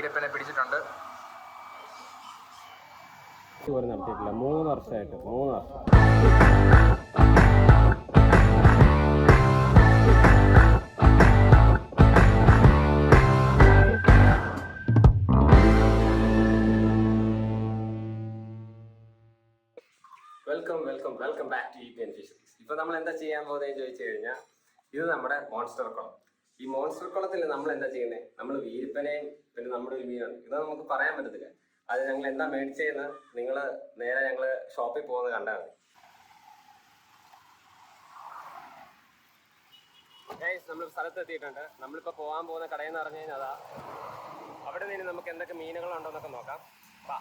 വീരപ്പനെ പിടിച്ചിട്ടുണ്ട്. നടത്തിയിട്ടില്ല. മൂന്ന് വർഷമായിട്ട് മൂന്ന് വർഷം. Welcome welcome welcome back to E P N fisheries ഇപ്പൊ നമ്മൾ എന്താ ചെയ്യാൻ പോകുന്നതെന്ന് ചോദിച്ചു കഴിഞ്ഞാൽ ഇത് നമ്മുടെ മോൺസ്റ്റർ കുളം ഈ മോൺസ്റ്റർ കുളത്തിൽ നമ്മൾ എന്താ ചെയ്യുന്നത് നമ്മൾ വീരിപ്പനെയും പിന്നെ നമ്മുടെ ഒരു മീനാണ്. ഇത് നമുക്ക് പറയാൻ പറ്റത്തില്ല. അത് ഞങ്ങൾ എന്താ മേടിച്ചതെന്ന് നിങ്ങൾ നേരെ ഞങ്ങൾ ഷോപ്പിൽ പോകുന്നത് കണ്ടാൽ മതി. നമ്മൾ സ്ഥലത്ത് എത്തിയിട്ടുണ്ട് നമ്മളിപ്പോൾ പോകാൻ പോകുന്ന കടയെന്ന് പറഞ്ഞു കഴിഞ്ഞാൽ അതാ അവിടെ നിന്ന് നമുക്ക് എന്തൊക്കെ മീനുകളുണ്ടോ എന്നൊക്കെ നോക്കാം. വാ.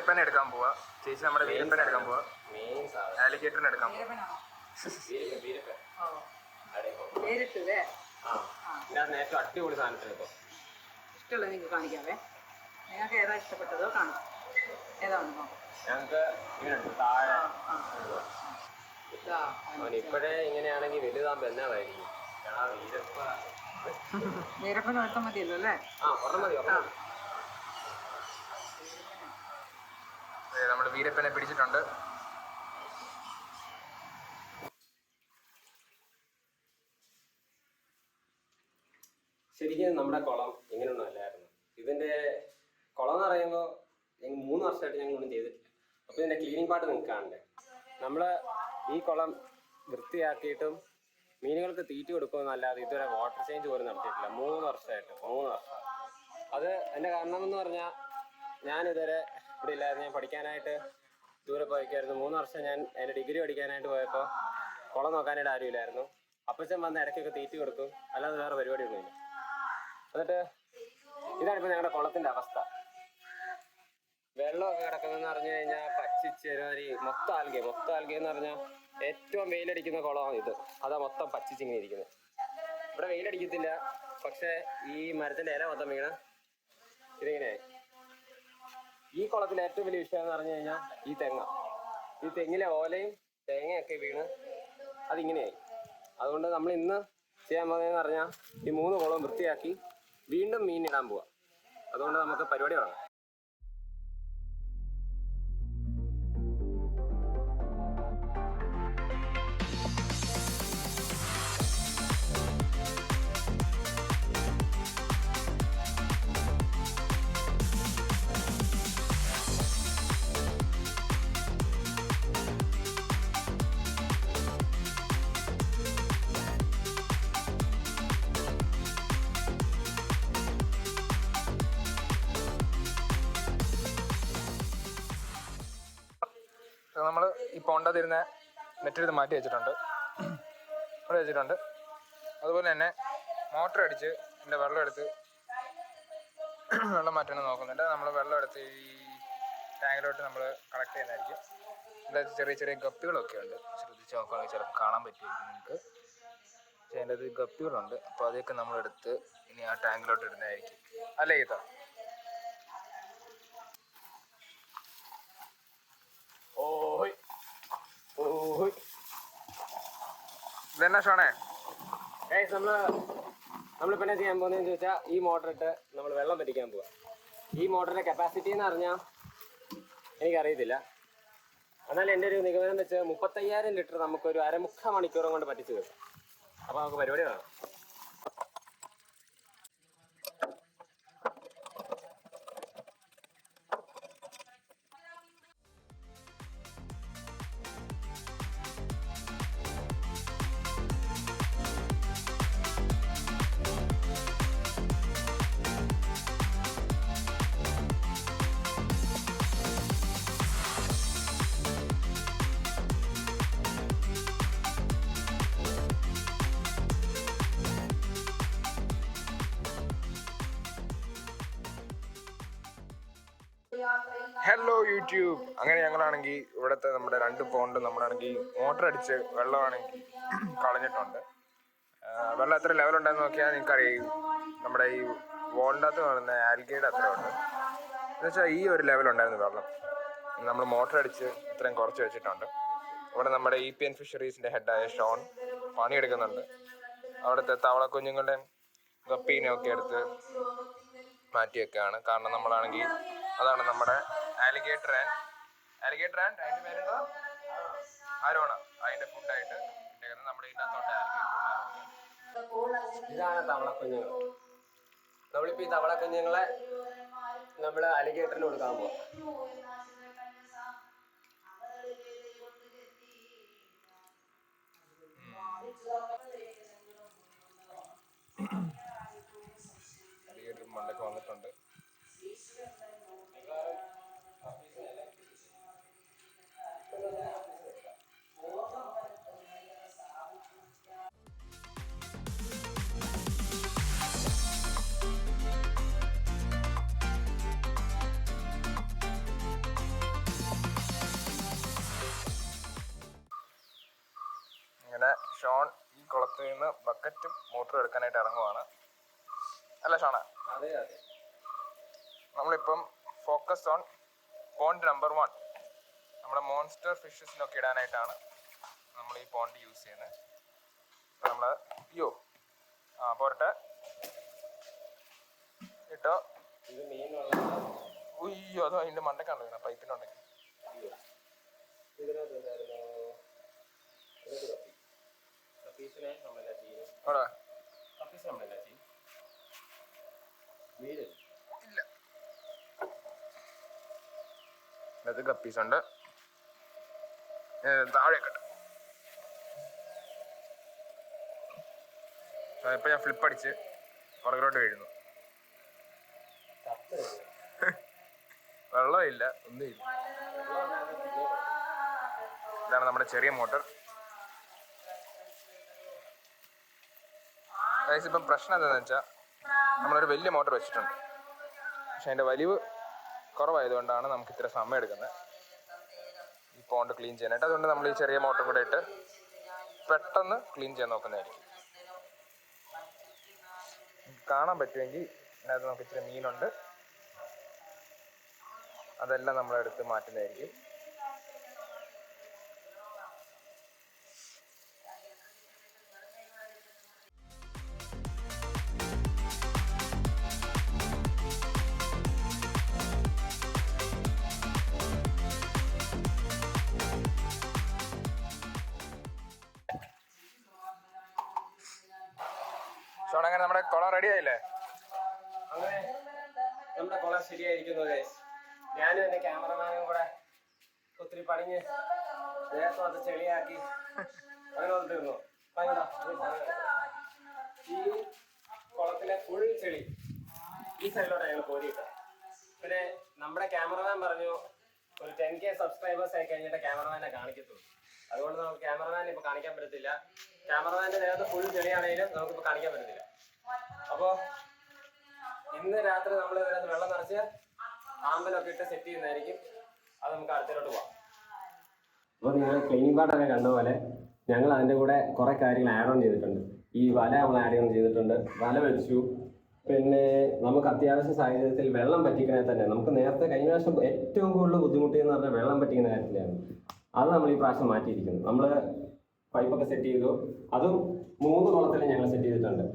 വീരപ്പനെ എടുക്കാൻ പോവാ. ചേച്ചി നമ്മുടെ വീരപ്പനെ എടുക്കാൻ പോവാ. മെയിൻ സാധനം. ആലിഗേറ്ററിനെ എടുക്കാൻ പോവാ. വീരപ്പൻ, വീരപ്പൻ. നേരിട്ടല്ലേ? ആ. ഞാൻ ഏറ്റവും അടിപൊളി സാധനത്തിന് ഇപ്പോൾ ഇഷ്ടമുള്ളത് നിങ്ങൾക്ക് കാണിക്കാവേ. നിങ്ങൾക്ക് ഏതാ ഇഷ്ടപ്പെട്ടതോ? കാണാം. ഞങ്ങൾക്ക് താഴെ. ഇപ്പോഴേ ഇങ്ങനെയാണെങ്കിൽ വലുതാകുമ്പോ എന്നാ എടാ വീരപ്പ. വീരപ്പൻ മതിയല്ലോ അല്ലേ? ആ ഒരെണ്ണം മതി ഒരെണ്ണം മതി. ദേ, നമ്മുടെ വീരപ്പനെ പിടിച്ചിട്ടുണ്ട്. ശരിക്കും നമ്മുടെ കുളം ഇങ്ങനെയൊന്നും അല്ലായിരുന്നു. ഇതിന്റെ കുളം എന്ന് പറയുമ്പോൾ മൂന്ന് വർഷമായിട്ട് ഞങ്ങൾ ഒന്നും ചെയ്തിട്ടില്ല. അപ്പൊ ഇതിന്റെ ക്ലീനിങ് പാർട്ട് കാണണ്ടേ? നമ്മൾ ഈ കുളം വൃത്തിയാക്കിയിട്ടും മീനുകൾക്ക് തീറ്റ കൊടുക്കുമെന്നല്ലാതെ ഇതുവരെ വാട്ടർ ചേഞ്ച് പോലും നടത്തിയിട്ടില്ല. മൂന്ന് വർഷമായിട്ട് മൂന്ന് വർഷം. അത് എന്റെ കാരണം എന്ന് പറഞ്ഞാൽ ഞാനിതുവരെ ഇവിടെ ഇല്ലായിരുന്നു ഞാൻ പഠിക്കാനായിട്ട് ദൂരെ പോയിക്കായിരുന്നു. മൂന്ന് വർഷം ഞാൻ എന്റെ ഡിഗ്രി പഠിക്കാനായിട്ട് പോയപ്പോൾ കുളം നോക്കാനായിട്ട് ആരുമില്ലായിരുന്നു. അപ്പച്ചൻ വന്ന് ഇടയ്ക്കൊക്കെ തീറ്റ കൊടുക്കും. അല്ലാതെ വേറെ പരിപാടി പരിപാടിയൊന്നുമില്ല. എന്നിട്ട് ഇതാണ് ഇപ്പൊ ഞങ്ങളുടെ കുളത്തിന്റെ അവസ്ഥ. വെള്ളമൊക്കെ കിടക്കുന്നതെന്ന് പറഞ്ഞു കഴിഞ്ഞാൽ പച്ചിച്ചെരുവാരി മൊത്തം ആൽഗെ മൊത്തം ആൽഗെ എന്ന് പറഞ്ഞാൽ ഏറ്റവും വെയിലടിക്കുന്ന കുളമാണ് ഇത്. അതാ മൊത്തം പച്ചിച്ചിങ്ങനെ ഇരിക്കുന്നത് ഇവിടെ വെയിലടിക്കത്തില്ല. പക്ഷേ ഈ മരത്തിന്റെ ഇല മൊത്തം വീണ്. ഇതിങ്ങനെ ഈ കുളത്തിലെ ഏറ്റവും വലിയ വിഷയം എന്ന് പറഞ്ഞു കഴിഞ്ഞാൽ ഈ തെങ്ങ. ഈ തെങ്ങിലെ ഓലയും തേങ്ങയൊക്കെ വീണ് അതിങ്ങനെയായി. അതുകൊണ്ട് നമ്മൾ ഇന്ന് ചെയ്യാൻ പോകുന്നതെന്ന് പറഞ്ഞാൽ ഈ മൂന്ന് കുളവും വൃത്തിയാക്കി വീണ്ടും മീൻ ഇടാൻ പോവാ. അതുകൊണ്ട് നമുക്ക് പരിപാടി തുടങ്ങാം. നമ്മൾ ഈ മെറ്റൽ ഇത് മാറ്റി വെച്ചിട്ടുണ്ട്. ഇവിടെ വെച്ചിട്ടുണ്ട്. അതുപോലെ തന്നെ മോട്ടർ അടിച്ച് എന്റെ വെള്ളം എടുത്ത് വെള്ളം മാറ്റാൻ നോക്കുന്നുണ്ട്. നമ്മൾ വെള്ളം എടുത്ത് ഈ ടാങ്കിലോട്ട് നമ്മൾ കളക്ട് ചെയ്യുന്നതായിരിക്കും. ഇതിന്റെ ചെറിയ ചെറിയ ഗപ്പികളൊക്കെ ഉണ്ട്. ശ്രദ്ധിച്ച് നോക്കുകയാണെങ്കിൽ ചിലപ്പോൾ കാണാൻ പറ്റുമായിരിക്കും നിങ്ങൾക്ക് പക്ഷേ അതിന്റെ അത് ഗപ്പികളുണ്ട്. അപ്പോൾ അതൊക്കെ നമ്മളെടുത്ത് ഇനി ആ ടാങ്കിലോട്ട് ഇടുന്നതായിരിക്കും. അല്ലേ ഗീത ഇതെന്നാ ഷോണേ? നമ്മൾ നമ്മൾ നമ്മളിപ്പോ ചെയ്യാൻ പോകുന്നതെന്ന് ചോദിച്ചാൽ ഈ മോട്ടർ ഇട്ട് നമ്മൾ വെള്ളം പറ്റിക്കാൻ പോവാ. ഈ മോട്ടറിന്റെ കപ്പാസിറ്റി എന്ന് പറഞ്ഞാൽ എനിക്കറിയത്തില്ല. എന്നാൽ എന്റെ ഒരു നിഗമനം വെച്ച് മുപ്പത്തയ്യായിരം ലിറ്റർ നമുക്ക് നമുക്കൊരു അരമുക്കാൽ മണിക്കൂറും കൊണ്ട് പറ്റിച്ചു കിട്ടും അപ്പോൾ നമുക്ക് പരിപാടി കാണാം യൂട്യൂബ് അങ്ങനെ ഞങ്ങളാണെങ്കിൽ ഇവിടുത്തെ നമ്മുടെ രണ്ട് പോണ്ട് നമ്മളാണെങ്കിൽ മോട്ടർ അടിച്ച് വെള്ളമാണെങ്കിൽ കളഞ്ഞിട്ടുണ്ട്. വെള്ളം എത്ര ലെവൽ ഉണ്ടെന്ന് നോക്കിയാൽ നിങ്ങൾക്ക് അറിയും നമ്മുടെ ഈ വോണ്ടത്ത് കാണുന്ന ആൽഗയുടെ അത്ര ഉണ്ട് എന്നുവെച്ചാൽ ഈ ഒരു ലെവൽ ഉണ്ടായിരുന്നു വെള്ളം. നമ്മൾ മോട്ടർ അടിച്ച് ഇത്രയും കുറച്ച് വെച്ചിട്ടുണ്ട്. ഇവിടെ നമ്മുടെ ഇ പി എൻ ഫിഷറീസിന്റെ ഹെഡായ ഷോൺ പണിയെടുക്കുന്നുണ്ട്. അവിടുത്തെ തവള കപ്പീനെ ഒക്കെ എടുത്ത് മാറ്റിയൊക്കെയാണ്. കാരണം നമ്മളാണെങ്കിൽ അതാണ് നമ്മുടെ ആലിഗേറ്റർ ആൻഡ് അലിഗേറ്റർ ആൻഡ് അതിന്റെ പേരെന്താ ആരോണ. അതിന്റെ ഫുഡായിട്ട് ഇട്ടേക്കുന്നത് നമ്മുടെ ഇതിനകത്തോട്ട് ആലിഗേറ്റർ ഇതാണ് തവളക്കുഞ്ഞുങ്ങൾ. നമ്മളിപ്പോൾ ഈ തവളക്കുഞ്ഞുങ്ങളെ നമ്മൾ അലിഗേറ്ററിന് കൊടുക്കാൻ പോവാം. അലിഗേറ്റർ മണ്ടൊക്കെ വന്നിട്ടുണ്ട്. നിന്ന് ബക്കറ്റും മോട്ടറും എടുക്കാനായിട്ട് ഇറങ്ങുവാണ്. അല്ല ഷാണ? നമ്മളിപ്പം focus on pond number one നമ്മുടെ മോൺസ്റ്റർ ഫിഷസിനൊക്കെ ഇടാനായിട്ടാണ് നമ്മൾ ഈ പോണ്ട് യൂസ് ചെയ്യുന്നത് നമ്മൾ അയ്യോ ആ പോരട്ടെ. ഇട്ടോ? അയ്യോ അതോ അതിന്റെ മണ്ടക്കാണ് വീണ പൈപ്പിനുണ്ടെങ്കിൽ ഇതിനകത്ത് എന്തായിരുന്നു ഇതിനകത്ത് കപ്പി കപ്പീസിനെ നമ്മളെല്ലാം ചെയ്യും അവിടെ കപ്പീസ് നമ്മളെല്ലാം ചെയ്യും വീട് ഇല്ല ഇത് കപ്പീസ് ഉണ്ട്. താഴെ കെട്ട് ഇപ്പൊ ഞാൻ ഫ്ലിപ്പ് അടിച്ച് പുറകിലോട്ട് വീഴുന്നു. വെള്ളമില്ല ഒന്നുമില്ല. ഇതാണ് നമ്മുടെ ചെറിയ മോട്ടർ. ഇപ്പം പ്രശ്നം എന്താണെന്ന് വെച്ചാൽ നമ്മളൊരു വലിയ മോട്ടർ വെച്ചിട്ടുണ്ട്. പക്ഷെ അതിന്റെ വലിവ് കുറവായതുകൊണ്ടാണ് നമുക്ക് ഇത്ര സമയം എടുക്കുന്നത് ഈ പോണ്ട് ക്ലീൻ ചെയ്യാനായിട്ട്. അതുകൊണ്ട് നമ്മൾ ഈ ചെറിയ മോട്ടർ കൂടെ ഇട്ട് പെട്ടെന്ന് ക്ലീൻ ചെയ്യാൻ നോക്കുന്നതായിരിക്കും. കാണാൻ പറ്റുമെങ്കിൽ അതിനകത്ത് നമുക്ക് ഇച്ചിരി മീനുണ്ട്. അതെല്ലാം നമ്മളെടുത്ത് മാറ്റുന്നതായിരിക്കും. നമ്മുടെ കുളം ശരിയായിരിക്കുന്നു ഗൈസ്. ഞാനും എന്റെ ക്യാമറമാനും കൂടെ ഒത്തിരി പണിഞ്ഞ് ദേഹത്ത് അത് ചെളിയാക്കി അങ്ങനെ കാണിക്കാം. ഈ കുളത്തിലെ ഫുൾ ചെളി ഈ സൈഡിലോട്ട് ഞങ്ങൾ പിന്നെ നമ്മുടെ ക്യാമറമാൻ പറഞ്ഞു ഒരു ടെൻ കെ സബ്സ്ക്രൈബേഴ്സ് ആയി കഴിഞ്ഞിട്ട് ക്യാമറമാനെ കാണിക്കത്തുള്ളൂ. അതുകൊണ്ട് നമുക്ക് ക്യാമറമാൻ ഇപ്പൊ കാണിക്കാൻ പറ്റത്തില്ല. ക്യാമറമാന്റെ ദേഹത്ത് ഫുൾ ചെളിയാണെങ്കിലും നമുക്കിപ്പോ കാണിക്കാൻ പറ്റത്തില്ല. അപ്പോ ഇന്ന് രാത്രി നമ്മൾ ഇതിനകത്ത് വെള്ളം നിറച്ച് ആമ്പലൊക്കെ ഇട്ട് സെറ്റ് ചെയ്യുന്നതായിരിക്കും. അത് നമുക്ക് അടുത്തിലോട്ട് പോവാം. അപ്പോൾ നിങ്ങൾ ക്ലീൻ പാട്ടൊക്കെ കണ്ട പോലെ ഞങ്ങൾ അതിന്റെ കൂടെ കുറേ കാര്യങ്ങൾ ആഡ് ഓൺ ചെയ്തിട്ടുണ്ട്. ഈ വല നമ്മൾ ആഡ് ഓൺ ചെയ്തിട്ടുണ്ട്. വല വെച്ചു. പിന്നെ നമുക്ക് അത്യാവശ്യ സാഹചര്യത്തിൽ വെള്ളം പറ്റിക്കണേ തന്നെ. നമുക്ക് നേരത്തെ കഴിഞ്ഞ പ്രാവശ്യം ഏറ്റവും കൂടുതൽ ബുദ്ധിമുട്ടിയെന്ന് പറഞ്ഞാൽ വെള്ളം പറ്റിക്കുന്ന കാര്യത്തിലാണ്. അത് നമ്മൾ ഈ പ്രാവശ്യം മാറ്റിയിരിക്കുന്നു. നമ്മൾ പൈപ്പൊക്കെ സെറ്റ് ചെയ്തു. അതും മൂന്ന് കുളത്തിൽ ഞങ്ങൾ സെറ്റ് ചെയ്തിട്ടുണ്ട്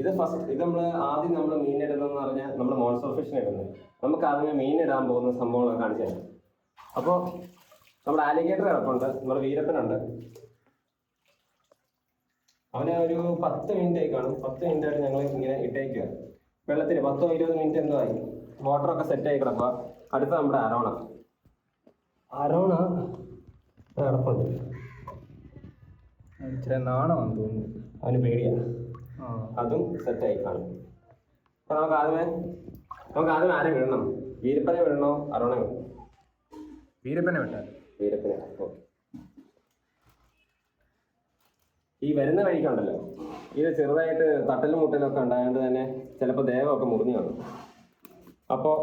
ഇത് ഫസ്റ്റ് ഇത് നമ്മൾ ആദ്യം നമ്മൾ മീൻ ഇടുന്നതെന്ന് പറഞ്ഞാൽ നമ്മൾ മോൺസർ ഫിഷിന് ഇടുന്നത്. നമുക്ക് ആദ്യമേ മീൻ ഇടാൻ പോകുന്ന സംഭവങ്ങളൊക്കെ കാണിച്ചു തരാം. അപ്പോൾ നമ്മുടെ ആലിഗേറ്റർ കിടപ്പുണ്ട് നമ്മുടെ വീരപ്പനുണ്ട്. അവനെ ഒരു പത്ത് മിനിറ്റ് ആയി കാണും. പത്ത് മിനിറ്റ് ആയിട്ട് ഞങ്ങൾ ഇങ്ങനെ ഇട്ടേക്കുക വെള്ളത്തിൽ പത്തോ ഇരുപത് മിനിറ്റ് എന്തോ ആയി. മോട്ടറൊക്കെ സെറ്റ് ആയി കിടക്കുക അടുത്ത നമ്മുടെ അരോണ. അരോണ കിടപ്പുണ്ട്. ഇച്ചിരി നാണമാണെന്ന് തോന്നുന്നു. അവന് പേടിയാ. ആ അതും സെറ്റായി കാണും. അപ്പൊ നമുക്ക് ആദ്യമേ നമുക്ക് ആദ്യം ആരെ വിടണം? വീരപ്പനെ വിടണോ? അരുണെ വിടണോ? വീരപ്പനെ വിട്ടാൽ വീരപ്പനെ. ഓക്കെ ഈ വരുന്ന വഴിക്കുണ്ടല്ലോ ഇത് ചെറുതായിട്ട് തട്ടലും മുട്ടലും ഒക്കെ ഉണ്ടായതുകൊണ്ട് തന്നെ ചിലപ്പോൾ ദേഹമൊക്കെ മുറിഞ്ഞു കാണും. അപ്പോൾ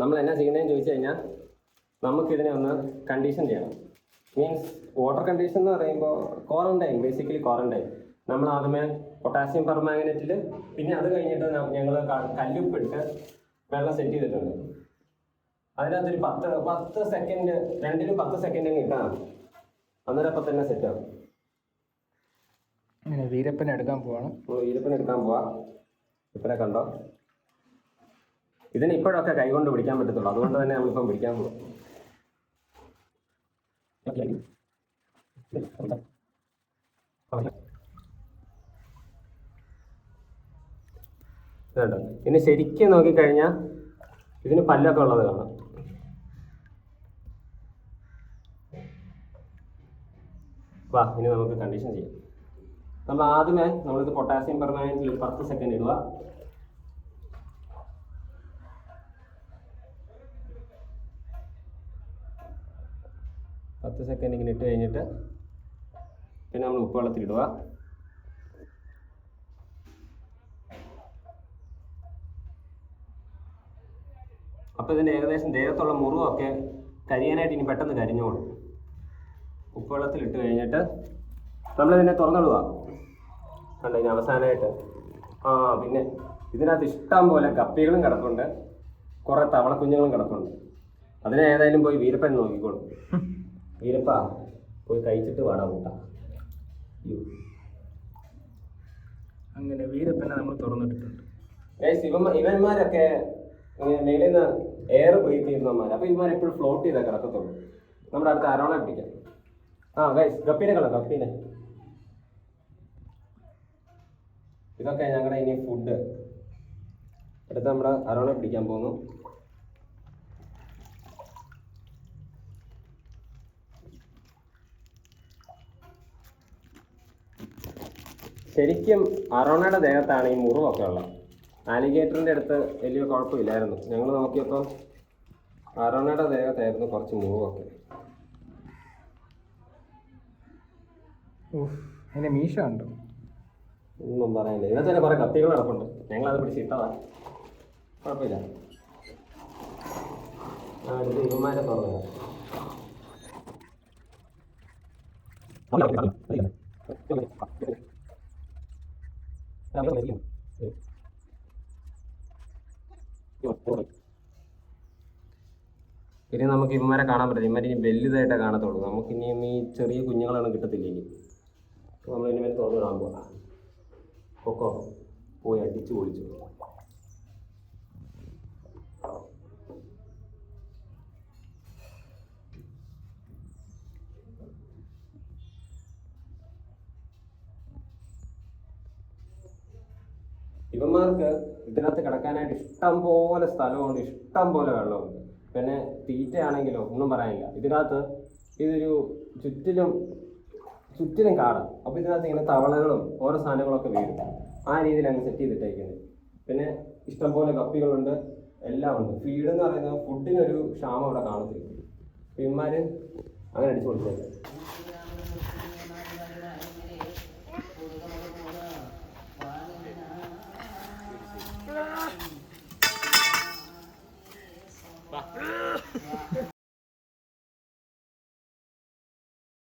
നമ്മൾ എന്നാ ചെയ്യുന്നതെന്ന് ചോദിച്ചു കഴിഞ്ഞാൽ നമുക്കിതിനെ ഒന്ന് കണ്ടീഷൻ ചെയ്യണം. മീൻസ് വാട്ടർ കണ്ടീഷൻ എന്ന് പറയുമ്പോൾ ക്വാറന്റൈൻ ബേസിക്കലി ക്വാറന്റൈൻ നമ്മൾ ആദ്യമേ പൊട്ടാസ്യം പെർമാഗ്നറ്റിൽ പിന്നെ അത് കഴിഞ്ഞിട്ട് ഞങ്ങൾ കല്ലുപ്പിട്ട് വെള്ളം സെറ്റ് ചെയ്തിട്ടുണ്ട്. അതിനകത്തൊരു പത്ത് പത്ത് സെക്കൻഡ് രണ്ടിനും പത്ത് സെക്കൻഡ് അങ്ങ് അന്നേരം അപ്പം തന്നെ സെറ്റ് ആവും. അങ്ങനെ വീരപ്പൻ എടുക്കാൻ പോവാണ്. വീരപ്പൻ എടുക്കാൻ പോവാ. ഇപ്പനെ കണ്ടോ? ഇതിന് ഇപ്പോഴൊക്കെ കൈകൊണ്ട് പിടിക്കാൻ പറ്റത്തുള്ളൂ. അതുകൊണ്ട് തന്നെ നമ്മളിപ്പം പിടിക്കാൻ പോവാം. ഇതുണ്ട്. ഇനി ശരിക്കും നോക്കിക്കഴിഞ്ഞാൽ ഇതിന് പല്ലൊക്കെ ഉള്ളത് കാണാം. വാ ഇനി നമുക്ക് കണ്ടീഷൻ ചെയ്യാം. നമ്മൾ ആദ്യമേ നമ്മളിത് പൊട്ടാസ്യം പെർമാനന്റിൽ പത്ത് സെക്കൻഡ് ഇടുക. പത്ത് സെക്കൻഡ് ഇങ്ങനെ ഇട്ട് കഴിഞ്ഞിട്ട് പിന്നെ നമ്മൾ ഉപ്പ് വെള്ളത്തിൽ ഇടുക. അപ്പോൾ ഇതിന്റെ ഏകദേശം ദേഹത്തുള്ള മുറിവൊക്കെ കരിയാനായിട്ട് ഇനി പെട്ടെന്ന് കരിഞ്ഞോളും. ഉപ്പുവെള്ളത്തിൽ ഇട്ട് കഴിഞ്ഞിട്ട് നമ്മൾ ഇതിനെ തുറന്നിടുക. കണ്ടോ ഇനി അവസാനമായിട്ട് ആ പിന്നെ ഇതിനകത്ത് ഇഷ്ടം പോലെ കപ്പികളും കിടപ്പുണ്ട്. കുറേ തവളക്കുഞ്ഞുങ്ങളും കിടപ്പുണ്ട്. അതിനെ ഏതായാലും പോയി വീരപ്പൻ നോക്കിക്കോളും. വീരപ്പ പോയി കഴിച്ചിട്ട് വാടാ കൂട്ട അങ്ങനെ വീരപ്പനെ നമ്മൾ തുറന്നിട്ടിട്ടുണ്ട്. ഇവ ഇവന്മാരൊക്കെ മേളിൽ നിന്ന് എയർ ബ്രീത്ത് ചെയ്യുന്നവന്മാർ അപ്പൊ ഇവന്മാർ എപ്പോഴും ഫ്ലോട്ട് ചെയ്താൽ കിടക്കത്തുള്ളൂ. നമ്മുടെ അടുത്ത് അരോണ പിടിക്കാം ആ ഗൈസ് ഗപ്പിനെ കള ഗപ്പിനെ. ഇതൊക്കെ ഞങ്ങളുടെ ഇനി ഫുഡ് അടുത്ത് നമ്മുടെ അരോണ പിടിക്കാൻ പോകുന്നു. ശരിക്കും അറോണയുടെ ദേഹത്താണ് ഈ മുറിവൊക്കെ ഉള്ളത്. ആലിഗേറ്ററിന്റെ അടുത്ത് വലിയ കുഴപ്പമില്ലായിരുന്നു. ഞങ്ങൾ നോക്കിയപ്പോൾ അറോണയുടെ ദേഹത്തായിരുന്നു കുറച്ച് മുറിവൊക്കെ ഓഹ് അതിന്റെ മീശ ഉണ്ടോ ഒന്നും പറയാനില്ല. ഇതിനകത്ത് തന്നെ കുറെ കത്തികൾ കിടപ്പുണ്ട് ഞങ്ങൾ അത് പിടിച്ച് ഇട്ടതാ. കുഴപ്പമില്ല. ആ ഇത് ഇവന്മാരെ ഇനി നമുക്ക് ഇമ്മരെ കാണാൻ പറ്റില്ല. ഇമ്മരി ഇനി വലുതായിട്ടേ കാണത്തുള്ളൂ. നമുക്ക് ഇനി ഈ ചെറിയ കുഞ്ഞുങ്ങളാണ് കിട്ടത്തില്ല ഇനി. നമ്മൾ ഇനി തുറന്നു കാണാൻ പോവാം. കൊക്കോ പോയി അടിച്ചു പൊളിച്ചു. ഇവന്മാർക്ക് ഇതിനകത്ത് കിടക്കാനായിട്ട് ഇഷ്ടം പോലെ സ്ഥലമുണ്ട് ഇഷ്ടം പോലെ വെള്ളമുണ്ട്. പിന്നെ തീറ്റയാണെങ്കിലോ ഒന്നും പറയാനില്ല. ഇതിനകത്ത് ഇതൊരു ചുറ്റിലും ചുറ്റിലും കാടാണ് അപ്പോൾ ഇതിനകത്ത് ഇങ്ങനെ തവളകളും ഓരോ സാധനങ്ങളൊക്കെ വീഴും. ആ രീതിയിൽ അങ്ങ് സെറ്റ് ചെയ്തിട്ടേക്കുന്നത്. പിന്നെ ഇഷ്ടംപോലെ കപ്പികളുണ്ട് എല്ലാം ഉണ്ട്. ഫീഡ് എന്ന് പറയുന്നത് ഫുഡിനൊരു ക്ഷാമം അവിടെ കാണത്തില്ല. ഇവന്മാർ അങ്ങനെ അടിച്ചു കൊടുത്തേക്കാം